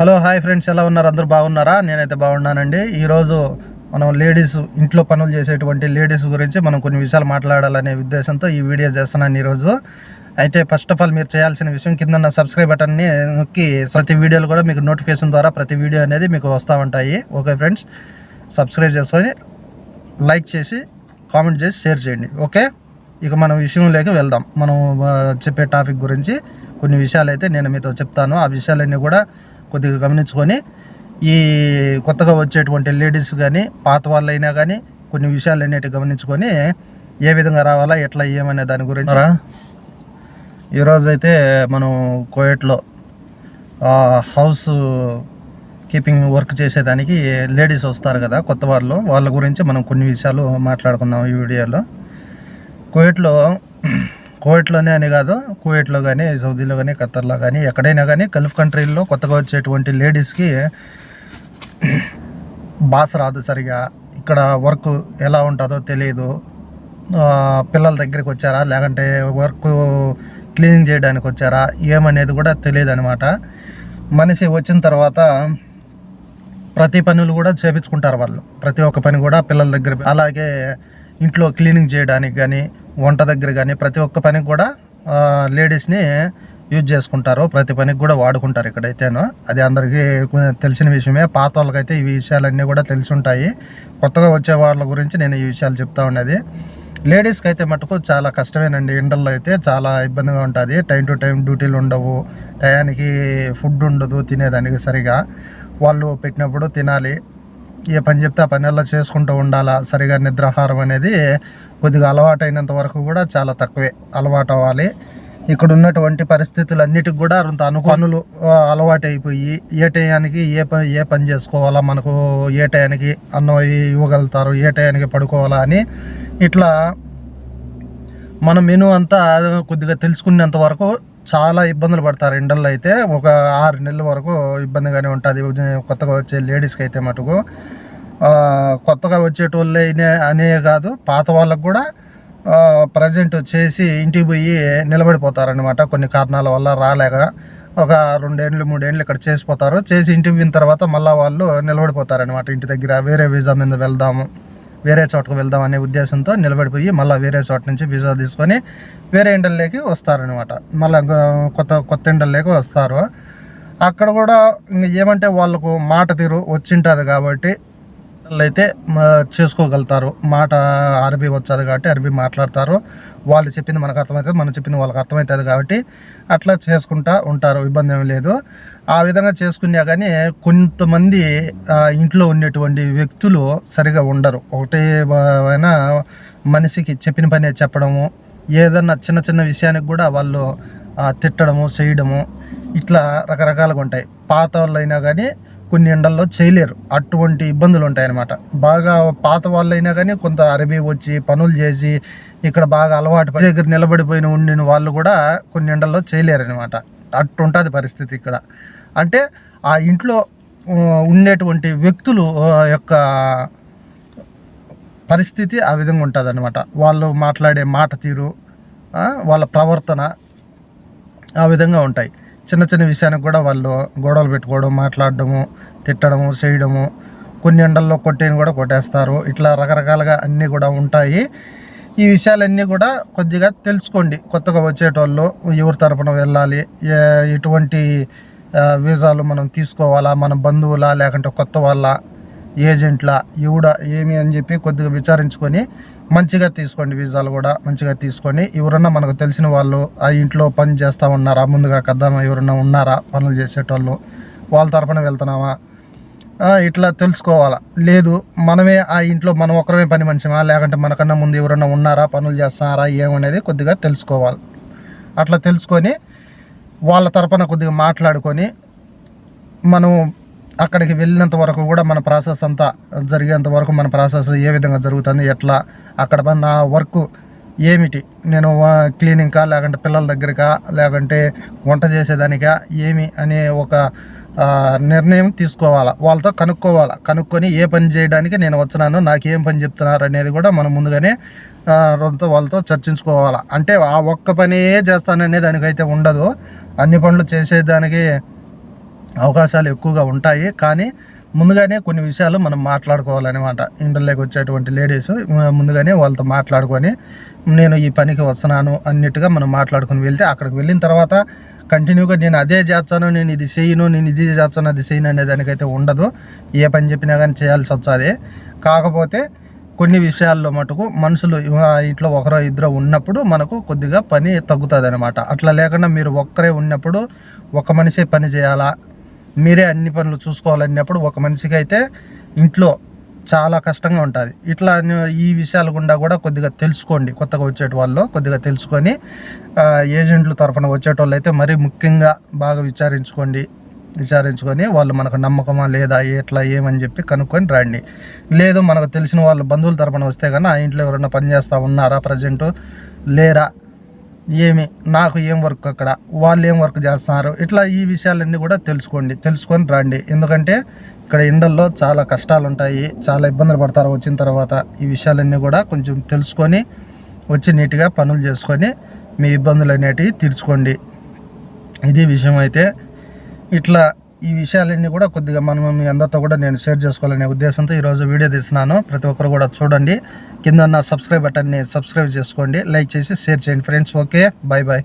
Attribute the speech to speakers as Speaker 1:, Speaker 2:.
Speaker 1: Hello hi friends ఎలా ఉన్నారు? అందరూ బాగున్నారా? నేనైతే బాగున్నానండి. ఈరోజు మనం లేడీస్ ఇంట్లో పనులు చేసేటువంటి లేడీస్ గురించి మనం కొన్ని విషయాలు మాట్లాడాలనే ఉద్దేశంతో ఈ వీడియో చేస్తున్నాను ఈరోజు. అయితే ఫస్ట్ ఆఫ్ ఆల్ మీరు చేయాల్సిన విషయం కింద సబ్స్క్రైబ్ బటన్ని నొక్కి ప్రతి వీడియోలు కూడా మీకు నోటిఫికేషన్ ద్వారా ప్రతి వీడియో అనేది మీకు వస్తూ ఉంటాయి. ఓకే ఫ్రెండ్స్ సబ్స్క్రైబ్ చేసుకొని లైక్ చేసి కామెంట్ చేసి షేర్ చేయండి. ఓకే ఇక మనం విషయంలోకి వెళ్దాం. మనం చెప్పే టాపిక్ గురించి కొన్ని విషయాలు అయితే నేను మీతో చెప్తాను. ఆ విషయాలన్నీ కూడా కొద్దిగా గమనించుకొని ఈ కొత్తగా వచ్చేటువంటి లేడీస్ కానీ పాత వాళ్ళు అయినా కానీ కొన్ని విషయాలు అనేటివి గమనించుకొని ఏ విధంగా రావాలా ఎట్లా ఏమనే దాని గురించి. ఈరోజు అయితే మనం కోయట్లో హౌస్ కీపింగ్ వర్క్ చేసేదానికి లేడీస్ వస్తారు కదా కొత్త వాళ్ళు. వాళ్ళ గురించి మనం కొన్ని విషయాలు మాట్లాడుకున్నాం ఈ వీడియోలో. కువైట్లో కువైట్లోనే అని కాదు కువైట్లో కానీ సౌదీలో కానీ ఖత్తర్లో కానీ ఎక్కడైనా కానీ గల్ఫ్ కంట్రీల్లో కొత్తగా వచ్చేటువంటి లేడీస్కి భాష రాదు సరిగా. ఇక్కడ వర్క్ ఎలా ఉంటుందో తెలియదు పిల్లల దగ్గరికి వచ్చారా? లేకంటే వర్క్ క్లీనింగ్ చేయడానికి వచ్చారా? ఏమనేది కూడా తెలియదు అనమాట మనిషి వచ్చిన తర్వాత ప్రతి పనులు కూడా చేపించుకుంటారు వాళ్ళు. ప్రతి ఒక్క పని కూడా పిల్లల దగ్గర. అలాగే ఇంట్లో క్లీనింగ్ చేయడానికి కానీ వంట దగ్గర కానీ ప్రతి ఒక్క పనికి కూడా లేడీస్ని యూజ్ చేసుకుంటారు. ప్రతి పనికి కూడా వాడుకుంటారు ఇక్కడైతేను. అది అందరికీ తెలిసిన విషయమే. పాత వాళ్ళకైతే ఈ విషయాలన్నీ కూడా తెలిసి ఉంటాయి కొత్తగా వచ్చే వాళ్ళ గురించి నేను ఈ విషయాలు చెప్తా ఉన్నది. లేడీస్కి అయితే మటుకు చాలా కష్టమేనండి. ఎండల్లో అయితే చాలా ఇబ్బందిగా ఉంటుంది. టైం టు టైం డ్యూటీలు ఉండవు. టయానికి ఫుడ్ ఉండదు తినేదానికి సరిగా. వాళ్ళు పెట్టినప్పుడు తినాలి. ఏ పని చెప్తే ఆ పనుల్లో చేసుకుంటూ ఉండాలా? సరిగా నిద్రాహారం అనేది కొద్దిగా అలవాటైనంత వరకు కూడా చాలా తక్కువే అలవాటు అవ్వాలి. ఇక్కడ ఉన్నటువంటి పరిస్థితులన్నిటికి కూడా అంత అనుకోనులు అలవాటు అయిపోయి ఏ టయానికి ఏ పని ఏ పని చేసుకోవాలా? మనకు ఏ టయానికి అన్నం ఇవ్వగలుగుతారు? ఏ టయానికి పడుకోవాలా అని ఇట్లా మన మెను అంతా కొద్దిగా తెలుసుకునేంత వరకు చాలా ఇబ్బందులు పడతారు. ఎండల్లో అయితే ఒక ఆరు నెలల వరకు ఇబ్బందిగానే ఉంటుంది. కొత్తగా వచ్చే లేడీస్కి అయితే మటుకు. కొత్తగా వచ్చేటోళ్ళే అనే కాదు పాత వాళ్ళకు కూడా ప్రజెంట్ చేసి ఇంటికి పోయి నిలబడిపోతారనమాట కొన్ని కారణాల వల్ల రాలేక ఒక రెండేళ్ళు మూడేళ్ళు ఇక్కడ చేసిపోతారు. చేసి ఇంటికి పోయిన తర్వాత మళ్ళీ వాళ్ళు నిలబడిపోతారనమాట ఇంటి దగ్గర. వేరే వీసా మీద వెళ్దాము వేరే చోటకు వెళ్దాం అనే ఉద్దేశంతో నిలబడిపోయి మళ్ళీ వేరే చోట నుంచి వీసా తీసుకొని వేరే ఎండల్లోకి వస్తారనమాట మళ్ళీ కొత్త కొత్త ఎండల్లోకి వస్తారు. అక్కడ కూడా ఇంక ఏమంటే వాళ్ళకు మాట తీరు వచ్చింటుంది కాబట్టి వాళ్ళు అయితే చేసుకోగలుగుతారు. మాట అరబీ వచ్చదు కాబట్టి అరబీ మాట్లాడతారు. వాళ్ళు చెప్పింది మనకు అర్థమవుతుంది మనం చెప్పింది వాళ్ళకి అర్థమవుతుంది కాబట్టి అట్లా చేసుకుంటా ఉంటారు. ఇబ్బంది ఏం లేదు. ఆ విధంగా చేసుకున్నా కానీ కొంతమంది ఇంట్లో ఉండేటువంటి వ్యక్తులు సరిగా ఉండరు. ఒకటే అయినా మనిషికి చెప్పిన పనే చెప్పడము ఏదన్నా చిన్న చిన్న విషయానికి కూడా వాళ్ళు తిట్టడము చేయడము ఇట్లా రకరకాలుగా ఉంటాయి. పాత వాళ్ళు అయినా కానీ కొన్ని ఎండల్లో చేయలేరు. అటువంటి ఇబ్బందులు ఉంటాయన్నమాట. బాగా పాత వాళ్ళు అయినా కానీ కొంత అరబీ వచ్చి పనులు చేసి ఇక్కడ బాగా అలవాటు దగ్గర నిలబడిపోయిన ఉండిన వాళ్ళు కూడా కొన్ని ఎండల్లో చేయలేరు అనమాట అట్టుంటుంది పరిస్థితి ఇక్కడ. అంటే ఆ ఇంట్లో ఉండేటువంటి వ్యక్తులు యొక్క పరిస్థితి ఆ విధంగా ఉంటుంది అనమాట వాళ్ళు మాట్లాడే మాట తీరు వాళ్ళ ప్రవర్తన ఆ విధంగా ఉంటాయి. చిన్న చిన్న విషయానికి కూడా వాళ్ళు గొడవలు పెట్టుకోవడం మాట్లాడడము తిట్టడము చేయడము కొన్ని ఎండల్లో కొట్టేని కూడా కొట్టేస్తారు. ఇట్లా రకరకాలుగా అన్నీ కూడా ఉంటాయి. ఈ విషయాలన్నీ కూడా కొద్దిగా తెలుసుకోండి. కొత్తగా వచ్చేటోళ్ళు ఎవరి తరపున వెళ్ళాలి ఎటువంటి వీసాలు మనం తీసుకోవాలా మన బంధువులా లేకుంటే కొత్త వాళ్ళ ఏజెంట్లా ఎవడ ఏమి అని చెప్పి కొద్దిగా విచారించుకొని మంచిగా తీసుకోండి వీసాలు కూడా మంచిగా తీసుకొని. ఎవరన్నా మనకు తెలిసిన వాళ్ళు ఆ ఇంట్లో పని చేస్తూ ఉన్నారా? ముందుగా కద్దామా? ఎవరన్నా ఉన్నారా? పనులు చేసేటోళ్ళు వాళ్ళ తరపున వెళ్తున్నామా? ఇట్లా తెలుసుకోవాలా. లేదు మనమే ఆ ఇంట్లో మనం ఒకరమే పని మనిషిమా? లేకుంటే మనకన్నా ముందు ఎవరన్నా ఉన్నారా? పనులు చేస్తున్నారా ఏమనేది కొద్దిగా తెలుసుకోవాలి. అట్లా తెలుసుకొని వాళ్ళ తరపున కొద్దిగా మాట్లాడుకొని మనం అక్కడికి వెళ్ళినంత వరకు కూడా మన ప్రాసెస్ అంతా జరిగేంత వరకు మన ప్రాసెస్ ఏ విధంగా జరుగుతుంది ఎట్లా అక్కడ నా వర్క్ ఏమిటి నేను క్లీనింగ్కా లేకుంటే పిల్లల దగ్గరకా లేకుంటే వంట చేసేదానికా ఏమి అనే ఒక నిర్ణయం తీసుకోవాలా వాళ్ళతో కనుక్కోవాలా కనుక్కొని ఏ పని చేయడానికి నేను వచ్చినాను నాకు ఏం పని చెప్తున్నారు అనేది కూడా మనం ముందుగానే వాళ్ళతో వాళ్ళతో చర్చించుకోవాలా. అంటే ఆ ఒక్క పనే చేస్తాననే దానికైతే ఉండదు అన్ని పనులు చేసేదానికి అవకాశాలు ఎక్కువగా ఉంటాయి. కానీ ముందుగానే కొన్ని విషయాలు మనం మాట్లాడుకోవాలన్నమాట. ఇంటర్లోకి వచ్చేటువంటి లేడీస్ ముందుగానే వాళ్ళతో మాట్లాడుకొని నేను ఈ పనికి వస్తున్నాను అన్నట్టుగా మనం మాట్లాడుకొని వెళ్తే అక్కడికి వెళ్ళిన తర్వాత కంటిన్యూగా నేను అదే చేస్తాను నేను ఇది చేయను నేను ఇది చేస్తాను అది చేయను అనే దానికైతే ఉండదు. ఏ పని చెప్పినా కానీ చేయాల్సి వచ్చాది కాకపోతే కొన్ని విషయాల్లో మటుకు మనుషులు ఇంట్లో ఒకరో ఇద్దరు ఉన్నప్పుడు మనకు కొద్దిగా పని తగ్గుతుంది అనమాట అట్లా లేకుండా మీరు ఒక్కరే ఉన్నప్పుడు ఒక మనిషి పని చేయాలా? మీరే అన్ని పనులు చూసుకోవాలన్నప్పుడు ఒక మనిషికి అయితే ఇంట్లో చాలా కష్టంగా ఉంటుంది. ఇట్లా ఈ విషయాల గుండా కూడా కొద్దిగా తెలుసుకోండి. కొత్తగా వచ్చేటి వాళ్ళు కొద్దిగా తెలుసుకొని ఏజెంట్ల తరఫున వచ్చేటోళ్ళు అయితే మరీ ముఖ్యంగా బాగా విచారించుకోండి. విచారించుకొని వాళ్ళు మనకు నమ్మకమా లేదా ఎట్లా ఏమని చెప్పి కనుక్కొని రండి. లేదు మనకు తెలిసిన వాళ్ళు బంధువుల తరపున వస్తే కానీ ఆ ఇంట్లో ఎవరైనా పనిచేస్తూ ఉన్నారా ప్రజెంటు లేరా ఏమి నాకు ఏం వర్క్ అక్కడ వాళ్ళు ఏం వర్క్ చేస్తున్నారు ఇట్లా ఈ విషయాలన్నీ కూడా తెలుసుకోండి తెలుసుకొని రండి. ఎందుకంటే ఇక్కడ ఎండల్లో చాలా కష్టాలు ఉంటాయి చాలా ఇబ్బందులు పడతారు వచ్చిన తర్వాత. ఈ విషయాలన్నీ కూడా కొంచెం తెలుసుకొని వచ్చి నీట్గా పనులు చేసుకొని మీ ఇబ్బందులు అనేటివి తీర్చుకోండి. ఇది విషయం అయితే ఇట్లా ఈ విషయాలన్నీ కూడా కొద్దిగా మనం మీ అందరితో కూడా నేను షేర్ చేసుకోవాలనే ఉద్దేశంతో ఈరోజు వీడియో తీస్తున్నాను. ప్రతి ఒక్కరు కూడా చూడండి. కింద ఉన్న సబ్స్క్రైబ్ బటన్ని సబ్స్క్రైబ్ చేసుకోండి. లైక్ చేసి షేర్ చేయండి. Friends okay bye bye